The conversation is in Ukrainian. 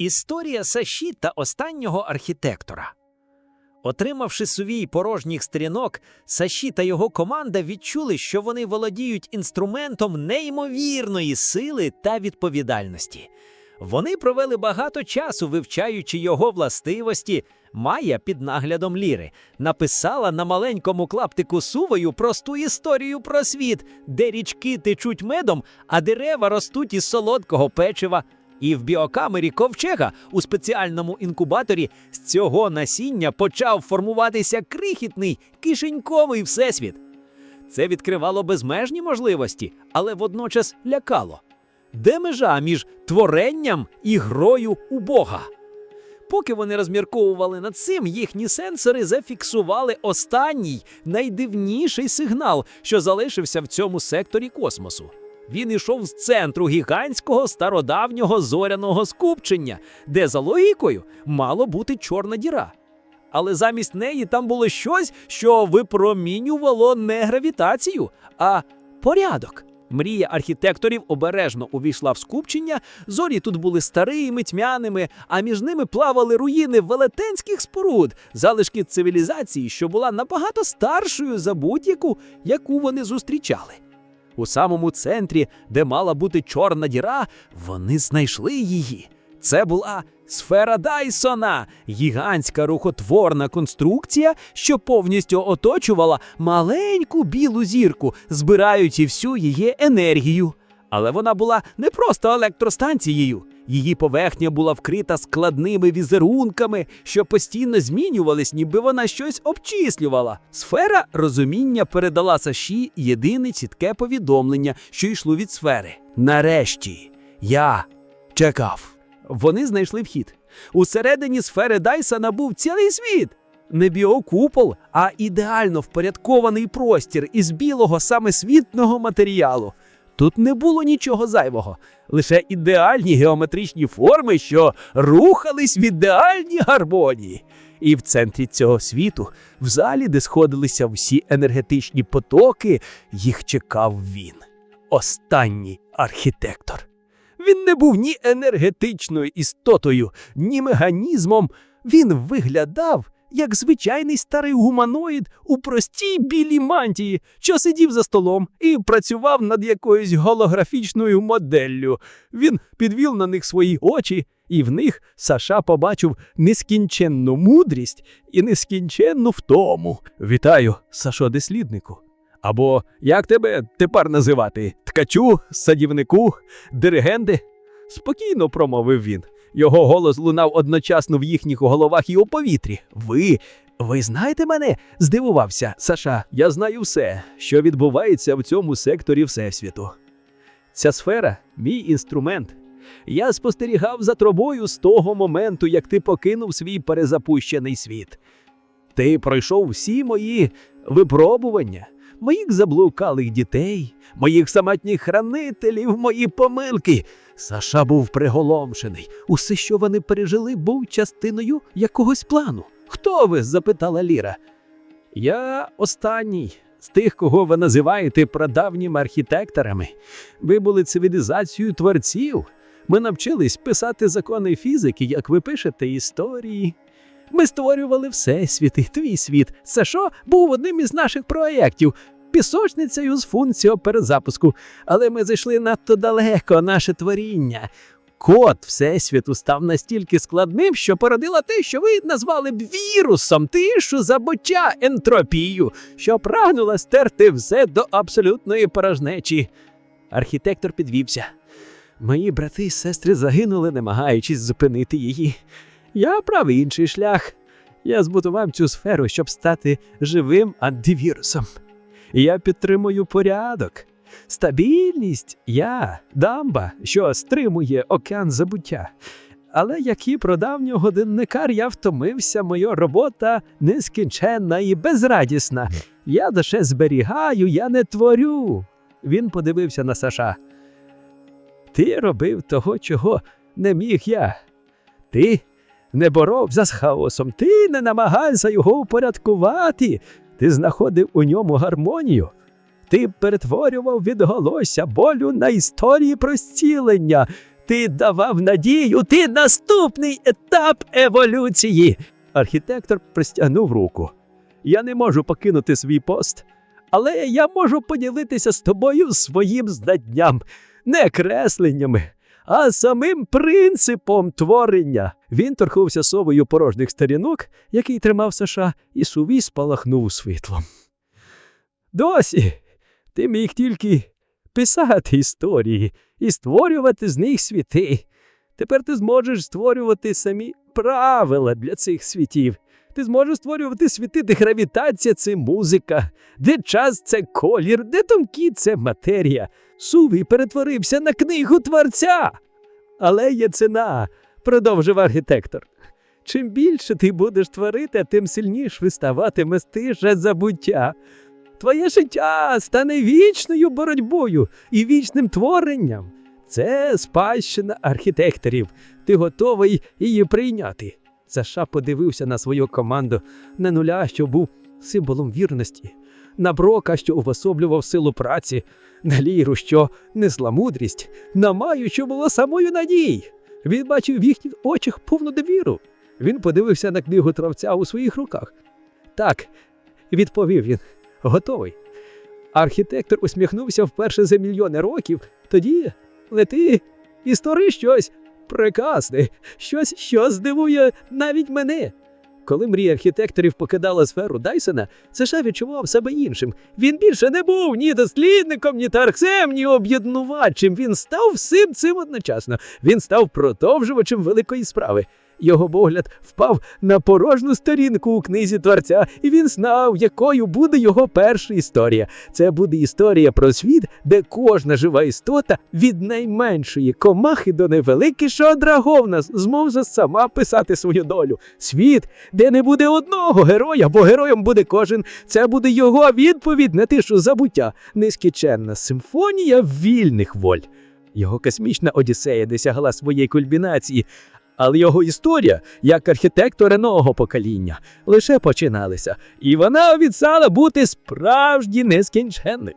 Історія Саші та останнього архітектора. Отримавши сувій порожніх сторінок, Саші та його команда відчули, що вони володіють інструментом неймовірної сили та відповідальності. Вони провели багато часу, вивчаючи його властивості. Майя під наглядом Ліри написала на маленькому клаптику сувою просту історію про світ, де річки течуть медом, а дерева ростуть із солодкого печива. І в біокамері ковчега у спеціальному інкубаторі з цього насіння почав формуватися крихітний кишеньковий всесвіт. Це відкривало безмежні можливості, але водночас лякало. Де межа між творенням і грою у Бога? Поки вони розмірковували над цим, їхні сенсори зафіксували останній найдивніший сигнал, що залишився в цьому секторі космосу. Він ішов з центру гігантського стародавнього зоряного скупчення, де за логікою мало бути чорна діра. Але замість неї там було щось, що випромінювало не гравітацію, а порядок. Мрія архітекторів обережно увійшла в скупчення. Зорі тут були старими, тьмяними, а між ними плавали руїни велетенських споруд, залишки цивілізації, що була набагато старшою за будь-яку, яку вони зустрічали. У самому центрі, де мала бути чорна діра, вони знайшли її. Це була сфера Дайсона, гігантська рухотворна конструкція, що повністю оточувала маленьку білу зірку, збираючи всю її енергію. Але вона була не просто електростанцією. Її поверхня була вкрита складними візерунками, що постійно змінювались, ніби вона щось обчислювала. Сфера розуміння передала Саші єдине чітке повідомлення, що йшло від сфери. Нарешті я чекав. Вони знайшли вхід. Усередині сфери Дайсона був цілий світ. Не біокупол, а ідеально впорядкований простір із білого самосвітного матеріалу. Тут не було нічого зайвого, лише ідеальні геометричні форми, що рухались в ідеальній гармонії. І в центрі цього світу, в залі, де сходилися всі енергетичні потоки, їх чекав він, останній архітектор. Він не був ні енергетичною істотою, ні механізмом. Він виглядав як звичайний старий гуманоїд у простій білій мантії, що сидів за столом і працював над якоюсь голографічною моделлю. Він підвів на них свої очі, і в них Саша побачив нескінченну мудрість і нескінченну втому. Вітаю, Сашо досліднику. Або як тебе тепер називати? Ткачу, садівнику, диригенти? Спокійно промовив він. Його голос лунав одночасно в їхніх головах і у повітрі. Ви. Ви знаєте мене? здивувався Саша. Я знаю все, що відбувається в цьому секторі Всесвіту. Ця сфера мій інструмент. Я спостерігав за тобою з того моменту, як ти покинув свій перезапущений світ. Ти пройшов всі мої випробування, моїх заблукалих дітей, моїх самотніх хранителів, мої помилки. Саша був приголомшений. Усе, що вони пережили, був частиною якогось плану. Хто ви? запитала Ліра. Я останній з тих, кого ви називаєте прадавніми архітекторами. Ви були цивілізацією творців. Ми навчились писати закони фізики, як ви пишете історії. Ми створювали всесвіти, твій світ. Сашо був одним із наших проєктів. Пісочницею з функцією перезапуску, але ми зайшли надто далеко, наше творіння. Код Всесвіту став настільки складним, що породила те, що ви назвали б вірусом, тишу забуття, ентропію, що прагнула стерти все до абсолютної порожнечі. Архітектор підвівся. Мої брати і сестри загинули, намагаючись зупинити її. Я брав інший шлях. Я збудував цю сферу, щоб стати живим антивірусом. Я підтримую порядок, стабільність. Я дамба, що стримує океан забуття. Але як і продавнього годинникар, я втомився, моя робота нескінченна і безрадісна. Я лише зберігаю, я не творю. Він подивився на Саша. Ти робив того, чого не міг я. Ти не боровся з хаосом, ти не намагався його упорядкувати. Ти знаходив у ньому гармонію. Ти перетворював відголосся болю на історії про зцілення. Ти давав надію, ти наступний етап еволюції. Архітектор простягнув руку. Я не можу покинути свій пост, але я можу поділитися з тобою своїм знанням, не кресленнями, а самим принципом творення. Він торкнувся совою порожніх сторінок, який тримав США, і сувій спалахнув світлом. Досі ти міг тільки писати історії і створювати з них світи. Тепер ти зможеш створювати самі правила для цих світів. Ти зможеш створювати світи, де гравітація це музика, де час це колір, де тонкі це матерія. Сувій перетворився на книгу творця. Але є ціна, продовжив архітектор. Чим більше ти будеш творити, тим сильніше виставатиме стиже забуття. Твоє життя стане вічною боротьбою і вічним творенням. Це спадщина архітекторів. Ти готовий її прийняти. Саша подивився на свою команду, на нуля, що був символом вірності, на брока, що увособлював силу праці, на ліру, що несла мудрість, на маю, що була самою надій. Він бачив в їхніх очах повну довіру. Він подивився на книгу травця у своїх руках. Так, відповів він, готовий. Архітектор усміхнувся вперше за мільйони років. Тоді лети і стори щось прекрасне, щось, що здивує навіть мене. Коли мрія архітекторів покидала сферу Дайсона, США відчував себе іншим. Він більше не був ні дослідником, ні тарцем, ні об'єднувачем. Він став всім цим одночасно. Він став продовжувачем великої справи. Його погляд впав на порожню сторінку у книзі творця, і він знав, якою буде його перша історія. Це буде історія про світ, де кожна жива істота від найменшої комахи до найвеликішого драговна зможе сама писати свою долю. Світ, де не буде одного героя, бо героєм буде кожен. Це буде його відповідь на тишу забуття, нескінченна симфонія вільних воль. Його космічна Одіссея досягла своєї кульмінації, але його історія, як архітектора нового покоління, лише починалася, і вона обіцяла бути справді нескінченною.